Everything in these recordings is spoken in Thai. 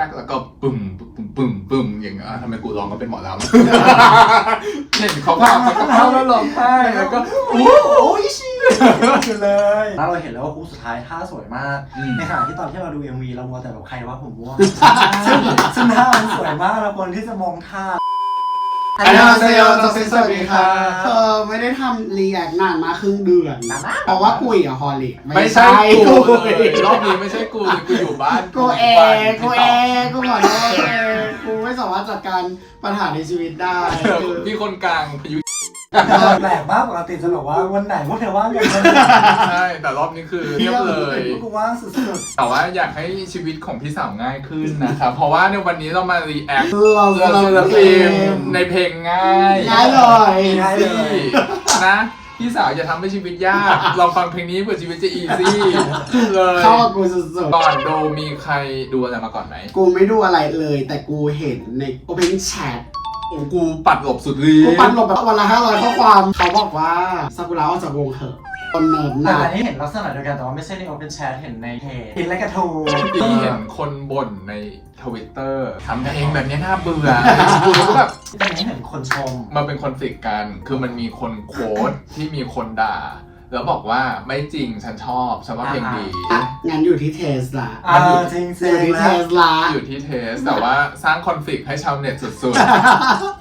ป๊กแล้วก็ปึ้มปึ้มปึ้มปึ้มปึ้มอย่างเงี้ยอะทำไมกูร้องก็เป็นหมอลำ เห็นเขาพามันก็เข้าแล้วร้องไห้แล้วก็โอ้โหชิอยู่เลยแล้วเราเห็นแล้วว่าคู่สุดท้ายท่าสวยมากอืมในขณะที่ตอนที่เราดู MV เรามัวแต่แบบใครว่าผมว่าซึ่งซึ่งท่ามันสวยมากแล้วคนที่จะมองท่า อันยองเซโยโจซิสวัสดีค่ะเธอไม่ได้ทำรีแอคนานมาครึ่งเดือนเพราะว่ากูอีกอะฮอลลิไม่ใช่กูเลยรอบนี้ไม่ใช่กูเลยกูอยู่บ้านกูเองกูเองกูขอโทษเองกูไม่สามารถจัดการปัญหาในชีวิตได้เออคือพี่คนกลางพายุ แปลกมากปกติจะแบบว่าวันไหนพวกเธอว่างกันวันใช่แต่รอบนี้คือเงียบเลย พวกกูว่างสุดแต่ว่าอยากให้ชีวิตของพี่สาวง่ายขึ้นนะครับ เพราะว่าในวันนี้เรามารีแอคเราเจอเราศิลปินในเพลงง่ายง่ายเลยๆง่ายเลซี่ยนะพี่สาวอย่าทำให้ชีวิตยากลองฟังเพลงนี้เพื่อชีวิตจะอีซี่เลยเข้ากับกูสุดก่อนดูมีใครดูอะไรมาก่อนไหม ๆกูไม่ดูอะไรเลย แต่กูเห็นใน Open Chat โอ้กูปัดหลบสุดฤกูทธิ์ปันหลบแบบวันละห้าร้อยข้อความ เขาบอกว่าซากุระออกจากวงเถอะตนเนิร์ดหแต่นัอักนนี้เห็นลักษณะเดียวกันแต่ว่าไม่ใช่ใน Open Chat เห็นในเพจอินและกระทูพี่เห็นคนบ่นในทวิตเตอร์ทำเพลงแบบนี้น่าเบื่อกูรู้แบบ แต่อันนี้เห็นคนชม มันเป็นคอนฟ lict กัน คือมันมีคนโค้ดที่มีคนด่า แล้วบอกว่าไม่จริงฉันชอบฉันว่าเพลงดีอะงั้นอยู่ที่เทสละอ่าจริงอยู่ๆที่เทแล้วสละอยู่ที่เทสแต่ว่าสร้างคอนฟ lict ให้ชาวเน็ตสุด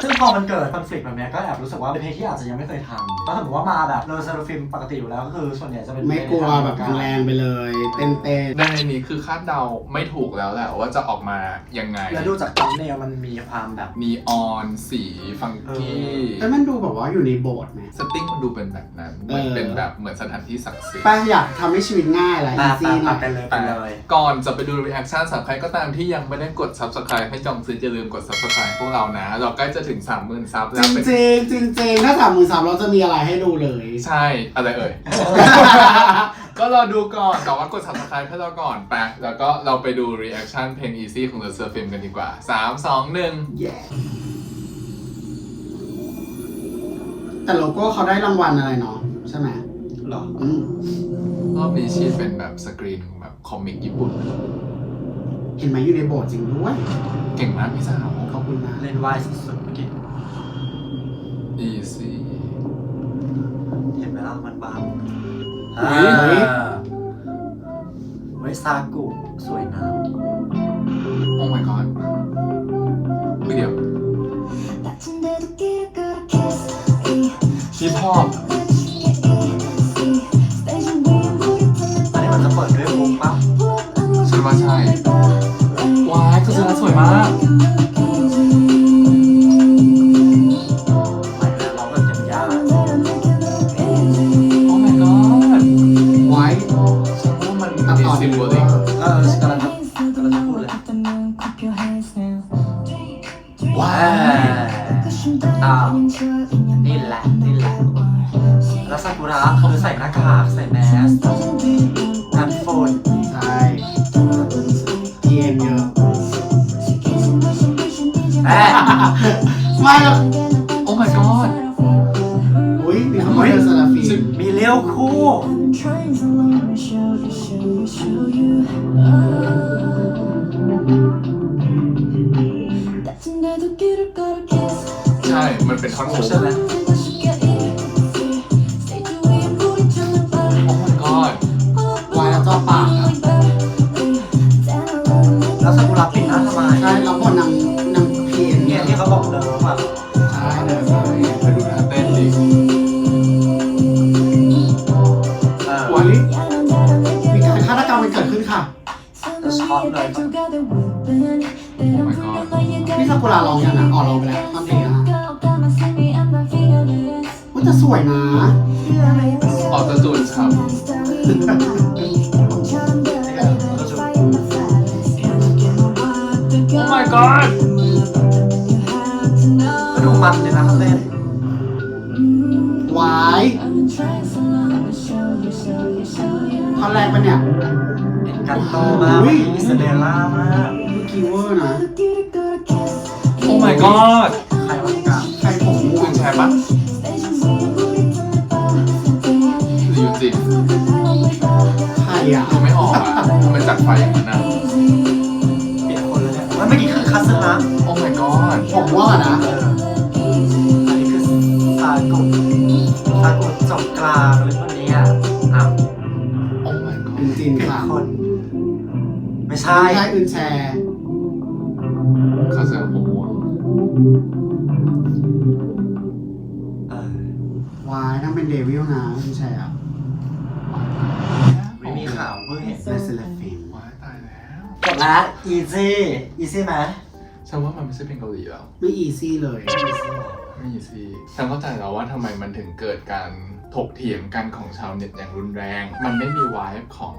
ซึ่งพอมันเกิดคอนฟ lict แบบเนี้ยก็แอบรู้สึกว่าเป็นเพลงที่อาจจะยังไม่เคยทำถ้าสมมติว่ามาแบบเลอเซอร์ฟิล์มปกติอยู่แล้วก็คือส่วนใหญ่จะเป็นไม่กลัวแบบแรงๆไปเลยเต้นๆในนี้คือคาดเดาไม่ถูกแล้วแหละว่าจะออกมายังไง แล้วดูจากตัมเนลมันมีความแบบนีออนสีฟังกี้ๆแล้วมันดูแบบว่าอยู่ในโบสถ์ไหมสติ้งมันดูเป็นแบบนั้นเหมือนเออเป็นแบบเหมือนสถานที่ศักดิ์สิทธิ์ ป้าอยากทำให้ชีวิตง่ายแหละตาอีซี่ตานะไปเลยไปเลยก่อนจะไปดูรีแอคชั่นสำหรับใครก็ตามที่ยังไม่ได้กด subscribe ให้จองซื้ออย่าลืมกด subscribe พวกเรานะ เราใกล้จะถึง 30,000ซับจแล้วเป็นริงๆจริงๆถ้าสามหมื่นสามเราจะมีอะไรให้ดูเลย ใช่ อะไรเอ่ย ก็รอดูก่อนแต่ว่ากด subscribe ให้เราก่อนไปแล้วก็เราไปดู reaction เพลง easy ของ The Surf Film กันดีกว่า 3 2 1แย่แต่โลโก้เขาได้รางวัลอะไรเนาะใช่ไหม หรออืมรอบนี้ชีดเป็นแบบสกรีนแบบคอมิกญี่ปุ่น เห็นไหมอยู่ในโบสถ์จริงด้วยเก่งมากพี่สาวขอบคุณนะเล่นวายสุดๆเมื่อกี้ easy เห็นไหมล่ะมันบางอุ๊อ่ายเฮ้ยซากุสวยนะ oh my god เดี๋ยวฮิปฮอ ว่าใช่ว้ายคือชนะสวยมากไปแล้วร้องแบบอย่างยากโอ้ my god ไว้ฉันว่ามันตัดมีต่อซิดีมโบกลิกว่าเออกำลังจะกำลังจะพูดเลยว้าอ้าวนี่แหละนี่แหละแล้วซากุระคือใส่หน้ากาก ใช่ มันเป็นท่อนฮุกใช่ไหมโอ้ my god ไว้แล้วก็ปากอะแล้วซากุระปิดหน้าทำไมใช่แล้วพอนางนางเพียนเนี่เนี่ยยที่เขาบอกเดิมอะใช่เองยังอะอ๋อร้องไปแล้วตอนเพลงนะว่าจะสวยนะออกจะจุดครับโอ้ my god ก็ดูมันเลยนะเขาเต้นไว้ท่อนแรกปะเนี่ยเห็นกันโตมากอุ้ยมีเซเดล่ามาก เมื่อกี้เวอร์นะโอ้ my god ใครวะกางใครผมม่วแชร์ปะหรือยูจิใครอะดูไม่ออกอะมันจักไฟอย่างนั้นอะเปลี่ยนคนแล้วเนี่ยแล้มื่อกี้คือคัสเซอร์นะโอ้ my god ผมว่านะอันนี้คือซาโกะซาโกะสบกลานต์หรือคนนี้อะอะโอ้ my เป็น god จีนเป็นค่ะคน ไม่ใช่ ใช่อื่นแชร์ วิลนะอื่นแชร์อะไม่มีข่าวเพิ่งเห็นในเซเลฟิมว้ายตายแล้วจบแล้วอีซี่อีซี่ไหมฉันว่ามันไม่ใช่เพลงเกาหลีแล้วไม่อีซี่เลยไม่สิฉันเข้าใจแล้วว่าทำไมมันถึงเกิดการถกเถียงกันของชาวเน็ตอย่างรุนแรง มันไม่มีวายของ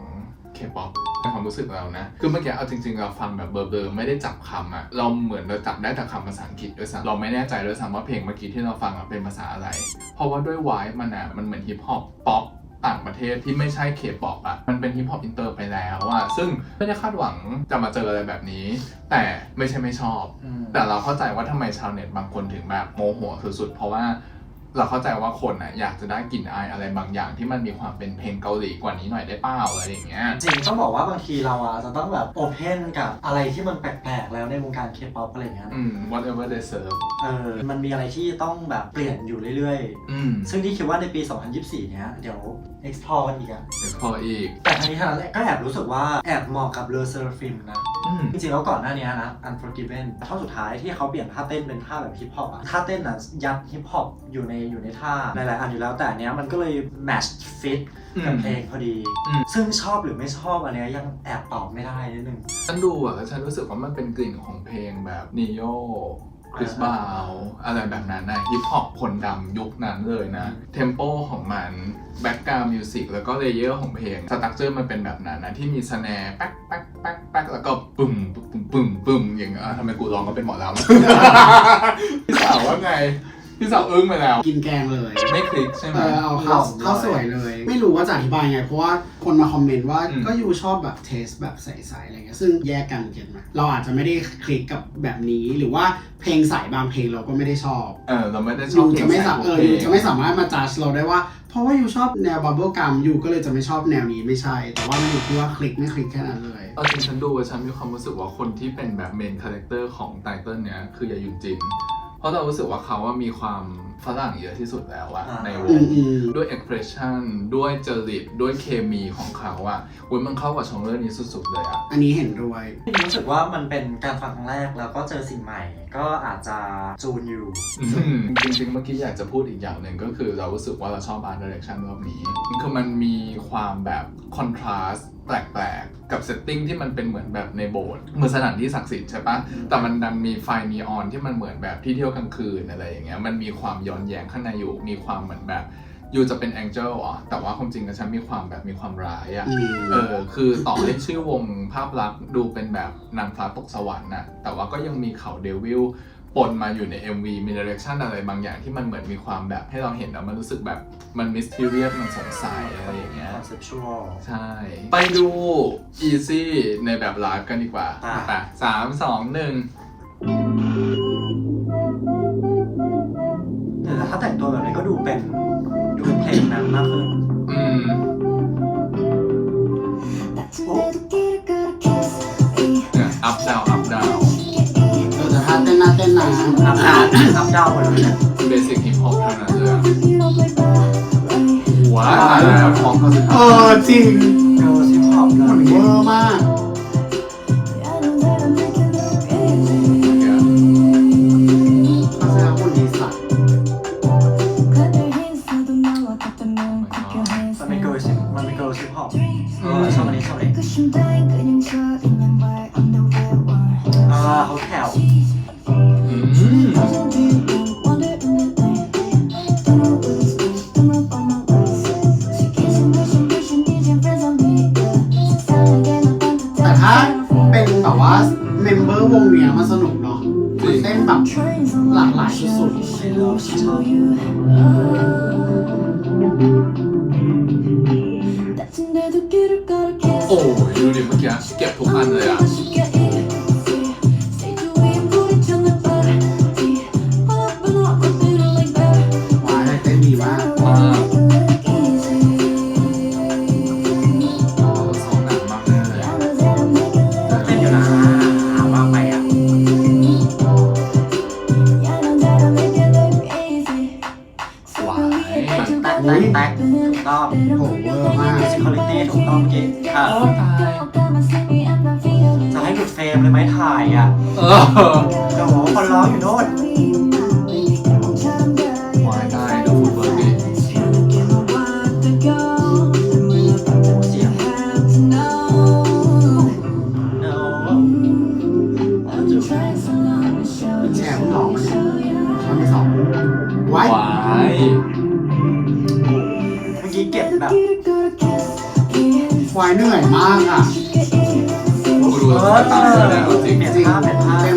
เคป๊อปในความรู้สึกเรานะ คือเมื่อกี้เอาจริง ๆ เราฟังแบบเบลอๆไม่ได้จับคำอะเราเหมือนเราจับได้แต่คำภาษาอังกฤษด้วยซ้ำเราไม่แน่ใจด้วยซ้ำว่าเพลงเมื่อกี้ที่เราฟังอะเป็นภาษาอะไร เพราะว่าด้วยวายมันอะมันเหมือนฮิปฮอปป๊อปต่างประเทศที่ไม่ใช่เคป๊อปอะมันเป็นฮิปฮอปอินเตอร์ไปแล้วอะซึ่งไม่ได้คาดหวังจะมาเจออะไรแบบนี้ แต่ไม่ใช่ไม่ชอบอืมแต่เราเข้าใจว่าทำไมชาวเน็ตบางคนถึงแบบโมโหสุดๆ เพราะว่า เราเข้าใจว่าคนน่ะอยากจะได้กลิ่นอายอะไรบางอย่างที่มันมีความเป็นเพลงเกาหลีกว่านี้หน่อยได้เปล่าอะไรอย่างเงี้ย จริงต้องบอกว่าบางทีเราอะจะต้องแบบโอเพนกับอะไรที่มันแปลกๆแล้วในวงการเคป๊อปอะไรอย่างเงี้ย อืม whatever they serve เออ มันมีอะไรที่ต้องแบบเปลี่ยนอยู่เรื่อยอืม ๆ ซึ่งที่คิดว่าในปี 2024 เนี้ยเดี๋ยว explore กันอีกอะเดี๋ยวพออีก แต่ทั้งนี้ทั้งนั้นก็แอบรู้สึกว่าแอบเหมาะกับเลอเซอร์ฟิมนะอืม จริงๆแล้วก่อนหน้านี้นะ Unforgiven ท่อนสุดท้ายที่เขาเปลี่ยนท่าเต้นเป็นท่าแบบฮิปฮอปอะท่าเต้นน่ะยัดฮิปฮอปอยู่ในอยู่ในท่าหลายๆอันอยู่แล้วแต่อันเนี้ยมันก็เลย match fit กับเพลงพอดีอืมซึ่งชอบหรือไม่ชอบอันเนี้ยยังแอบตอบไม่ได้นิดนึง ฉันดูอะแล้วฉันรู้สึกว่ามันเป็นกลิ่นของเพลงแบบนิโย คริสบาวอะไรแบบนั้นนะฮิปฮอปคนดำยุคนั้นเลยนะ เทมโปของมันแบ็กกราวด์มิวสิกแล้วก็เลเยอร์ของเพลงสตั๊กเจอร์มันเป็นแบบนั้นนะที่มีสแนร์แป๊กแป๊กแป๊กแป๊กแล้วก็ปึ้มปึ้มปึ้มปึ้มอย่างเงี้ยอะทำไมกูร้องก็เป็นหมอลำพี่สาวว่าไง พี่สาวอึ้งไปแล้ว กินแกงเลย ไม่คลิกใช่ไหมเออเอาข้าวข้าวสวยเลย ไม่รู้ว่าจะอธิบายไง เพราะว่าคนมาคอมเมนต์ว่าอืมก็ยูชอบแบบเทสแบบใสๆอะไรเงี้ยซึ่งแยกกันเก็ตไหมเราอาจจะไม่ได้คลิกกับแบบนี้หรือว่าเพลงใสบางเพลงเราก็ไม่ได้ชอบเออเราไม่ได้ชอยูบเพลจะงไม่ใส่สามทุกเออเพลยูงจะไม่สามารถมาจัดเราได้ว่า เพราะว่ายูชอบแนวบับเบิลกัมยูก็เลยจะไม่ชอบแนวนี้ไม่ใช่ แต่ว่ามันอยู่ที่ว่าคลิกไม่คลิกแค่นั้นเลย เอาจริงฉันดูฉันมีความรู้สึกว่าคนที่เป็นแบบเมนคาแรคเตอร์ของไตเติลเนี้ยคือยายุนจิน เพราะเรารู้สึกว่าเขาว่ามีความฝรั่งเยอะที่สุดแล้วอะอ่าในวอืงมอืมด้วย expression ด้วยจริตด้วยเคมีของเขาอะเว้ยมันเข้ากับชองเรื่องนี้สุดๆเลยอะอันนี้เห็นด้วยรู้สึกว่ามันเป็นการฟังครั้งแรกแล้วก็เจอสิ่งใหม่ ก็อาจจะจูนอยู่อืมจริงๆเมื่อกี้อยากจะพูดอีกอย่างหนึ่งก็คือเรารู้สึกว่าเราชอบ art direction รอบนี้คือมันมีความแบบ contrast แปลกๆ กับเซตติ้งที่มันเป็นเหมือนแบบในโบสถ์เหมือนสถานที่ศักดิ์สิทธิ์ใช่ปะอืมแต่มันดันมีไฟนีออนที่มันเหมือนแบบที่เที่ยวกลางคืนอะไรอย่างเงี้ยมันมีความย้อนแย้งข้างในอยู่มีความเหมือนแบบยูจะเป็นแองเจิลอะแต่ว่าความจริงกับฉันมีความแบบมีความร้ายอะอืมเออคือต่อให้ชื่อวงภาพลักษณ์ดูเป็นแบบนางฟ้าตกสวรรค์น่ะแต่ว่าก็ยังมีเขาเดวิล ปนมาอยู่ใน MV มีดิเรกชันอะไรบางอย่างที่มันเหมือนมีความแบบให้เราเห็นแล้วมันรู้สึกแบบมันมิสทีเรียสมันสงสัยอะไรอย่างเงี้ย conceptual ใช่ ไปดู Easy ในแบบไลฟ์กันดีกว่าอะ ไปสามสองหนึ่งแต่ถ้าแต่งตัวแบบนี้ก็ดูเป็นดูเป็นเพลงนั้นมากขึ้น อืม นะอัพดาวอัพดาวหมดเลยเนี่ยเบสิกฮิปฮอปเท่านั้นเลยอะหัวตายแล้วของก็สุดเอท้ายอจริงเกิร์ลซิปฮอปเลมันยเวอร์มาก ว่าเมมเบอร์วงเนี้ยมันสนุกเนาะมันเต้นแบบหลากหลายสุดไอ้เลิฟชอบโอ้ยดูดิเมื่อกี้เก็บทุกอันเลยอะๆว้ายเต้นดีมาก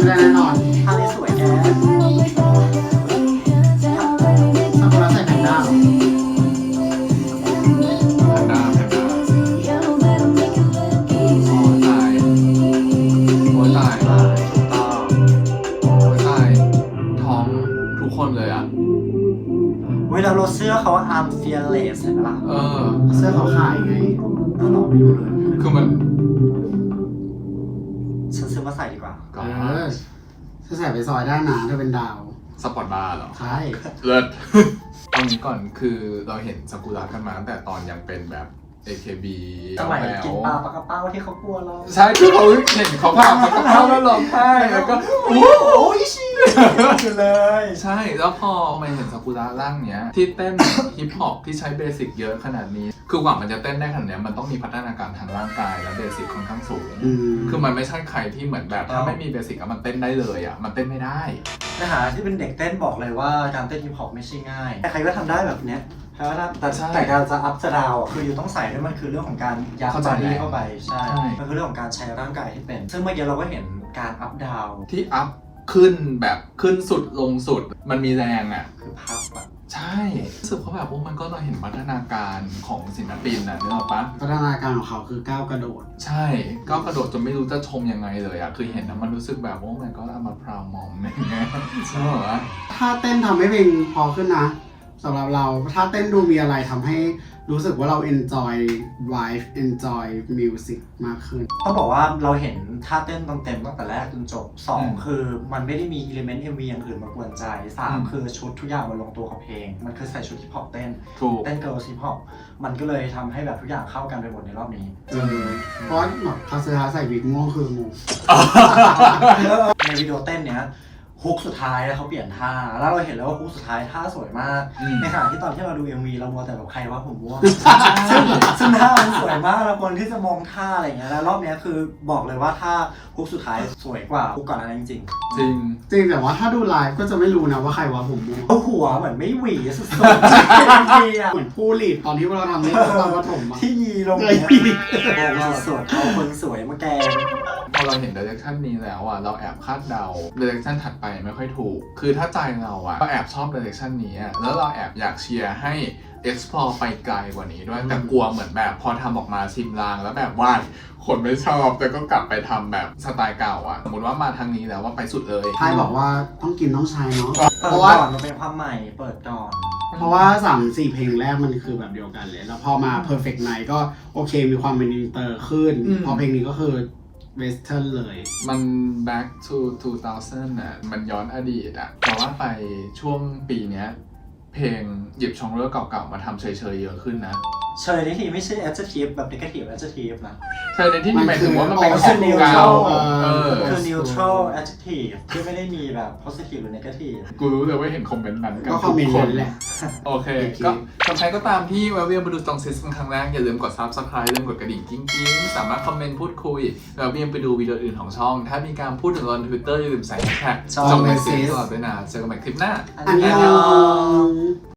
แน่นอน ส่ดีกว่าก็เออเธอใส่ไปซอยด้านหนาเธอเป็นดาวสปอร์ตบาร์เหรอ ใช่เลิศเอางี้ก่อนคือเราเห็นซากุระกันมาตั้งแต่ตอนยังเป็นแบบ AKB สมัยแล้วกินปลาปลากระเป้าที่เขากลัวเรา ใช่คือเขาเห็นเขาพาปากกระเพราแล้วร้องไห้แล้วก็อู้โอ้ย ชิอเลย ใช่แล้วพอมาเห็นซากุระร่างเนี้ย ที่เต้น ฮิปฮอปที่ใช้เบสิกเยอะขนาดนี้ คือกว่ามันจะเต้นได้ขนาดเนี้ยมันต้องมีพัฒนาการทางร่างกายและเบสิกค่อนข้างสูง อืม คือมันไม่ใช่ใครที่เหมือนแบบถ้าไม่มีเบสิกอะมันเต้นได้เลยอะมันเต้นไม่ได้นะฮะที่เป็นเด็กเต้นบอกเลยว่าการเต้นฮิปฮอปไม่ใช่ง่าย แต่ใครก็ทำได้แบบเนี้ยใครก็ทำแต่ใช่แต่การจะอัพจะดาวอะคืออยู่ต้องใส่ด้วยมันคือเรื่องของการยัดเข้าใจบอดี้เข้าไปใช่ใช่ มันคือเรื่องของการใช้ร่างกายที่เป็น ซึ่งเมื่อกี้เราก็เห็นการอัพดาวที่อัพ ขึ้นแบบขึ้นสุดลงสุดมันมีแรงอะคือพับอะใช่รู้สึกว่าแบบว่ามันก็เราเห็นพัฒนาการของศิลปินอะนึกออกปะพัฒนาการของเขาคือก้าวกระโดด ใช่ก็กระโดดจนไม่รู้จะชมยังไงเลยอะคือเห็นแล้วมันรู้สึกแบบว่ามันก็เอามาพราวมอมอย่างเงี้ยใช่ไหมถ้าเต้นทำให้เพลงพอขึ้นนะสำหรับเราถ้าเต้นดูมีอะไรทำให้ รู้สึกว่าเรา enjoy vibe enjoy music มากขึ้น ต้องบอกว่าเราเห็นท่าเต้นเต็มๆตั้งแต่แรกจนจบสองอืมคือมันไม่ได้มีอิเลเมนต์ MV อย่างอื่นมากวนใจสามอืมคือชุดทุกอย่างมันลงตัวกับเพลง มันคือใส่ชุดฮิปฮอปเต้นถูกเต้นเกิร์ลฮิปฮอปมันก็เลยทำให้แบบทุกอย่างเข้ากันไปหมดในรอบนี้เออเพราะว่าแบบคาเซฮาใส่วิกม่วงคืองงในวิดีโอเต้นเนี้ย ฮุกสุดท้ายแล้วเขาเปลี่ยนท่า แล้วเราเห็นแล้วว่าฮุกสุดท้ายท่าสวยมาก อืม ในขณะที่ตอนที่เราดู MV เรามัวแต่แบบใครว่าผมว่า ซึ่งซึ่งท่ามันสวยมากแล้วคนที่จะมองท่าอะไรอย่างเงี้ยแล้วรอบเนี้ยคือบอกเลยว่าท่าฮุกสุดท้ายสวยกว่าฮุกก่อนอันนั้นจริงจริง จริงแต่ว่าถ้าดูไลฟ์ก็จะไม่รู้นะว่าใครว่าผมม่วงๆเอาหัวเหมือนไม่หวีสุดๆ MV อะเหมือนผู้ลีดตอนที่เราทำนี่ตอนประถมอะ ที่ยีลงเลยเนี่ยโอ้โหสุดๆเอาคนสวยมาแกง พอเราเห็นดิเรกชันนี้แล้วอะเราแอบคาดเดาดิเรกชันถัดไปไม่ค่อยถูก คือถ้าใจเราอะก็แอบชอบดิเรกชันนี้อะแล้วเราแอบอยากเชียร์ให้ explore ไปไกลกว่านี้ด้วย แต่กลัวเหมือนแบบพอทำออกมาชิมลางแล้วแบบว่าคนไม่ชอบแต่ก็กลับไปทำแบบสไตล์เก่าอะสมมติว่ามาทางนี้แล้วว่าไปสุดเลยใครบอกว่าต้องกินต้องใช้เนาะเปิเพดราะก่ว่าอนมันเป็นความใหม่เปิดก่อนเพราะว่าสามสี่เพลงแรกมันคือแบบเดียวกันเลย แล้วพอมา perfect night ก็โอเคมีความเป็นอินเตอร์ขึ้นอืมพอเพลงนี้ก็คือ เวสเทิร์นเลย มัน back to 2000อะ มันย้อนอดีตอะ แต่ว่าไปช่วงปีเนี้ย เพลง หยิบชองเรื่องเก่าๆ มาทำเฉยๆเยอะขึ้นนะ เชยนี่ทีไม่ใช่ adjective แบบ negative adjective นะใช่ในที่นี่หมายถึงว่ามันเป็นมันขคืออง neutral เก่าเออเออ คือ neutral adjective ที่ไม่ได้มีแบบ positive หรือ negative กูรู้เลยว่าเห็นคอมเมนต์นั้นกันก็คอมเมนต์ทุนั้นแหละ โอเค โอเค ก็สำหรับใครก็ตามที่แวะเวียนมาดูตองซิสเป็นครั้งแรก อย่าลืมกด subscribe ลืมกดกระดิ่งกิ้งกิ้งสามารถคอมเมนต์พูดคุยแวะเวียนไปดูวิดีโออื่นของช่อง ถ้ามีการพูดถึงเราในทวิตเตอร์อย่าลืมใส่แฮชแท็กช่องช่องเมสเซจตลอดด้วยนะเจอกันใหม่คลิปหน้า อันยอง